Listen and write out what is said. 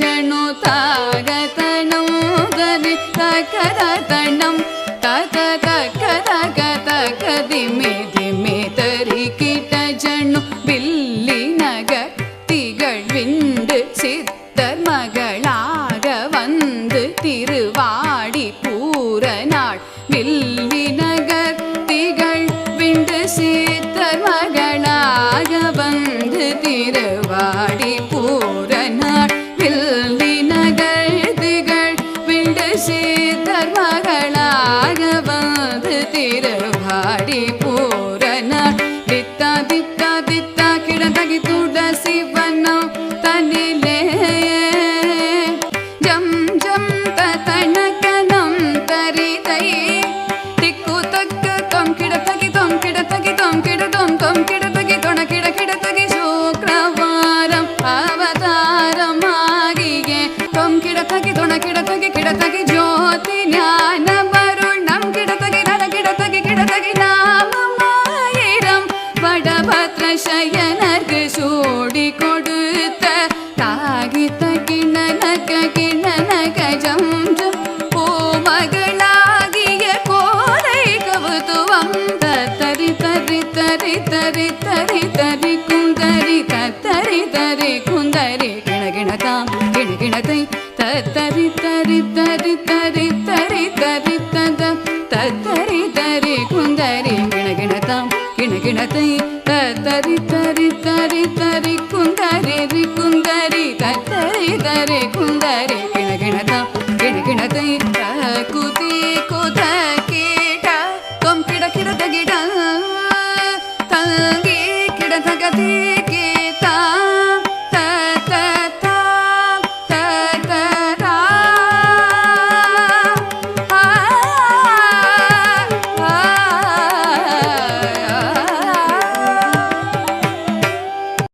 जनु तागतनं गरि तकरतनं तत तकरगतकदिमे दिमे तरि किट जनु बिल्लिनग திகழ் விண்டு சித்தர் மகளாக வந்து திருவாடி பூரநாள் வில்லி வித்தா கிடந்தகி துட சிவனம் தனிலே. ஜம் ஜம் தனக்கனம் தரிதை. திக்கு தக்கு தொம் கிடத்தகி தொம் கிடத்தகி தொம் கிட தொம் தொம் கிடத்தகி தொண கிட கிடத்தகி சுக்ரவாரம். அவதாரமாகியே தொம் கிடத்தகி தொண கிடத்தகி கிடத்தகி ஜோதி ஞான வருணம் சூடி கொடுத்த தாகித்த கிணனக கிணனக ஜம் ஜம் பூமகளாகிய கோரை கவுதுவம். தரி தரி தரி தரி தரி தரி குந்தரி தத்தரி தரி குந்தரி கிணகிணதாம் கிணகிணதை தத்தரி தரி தரி தரி தரி தரி தத தத்தரி தரி குந்தரி கிணகிணதாம் கிணகிணதை தரி தரி தரி தரி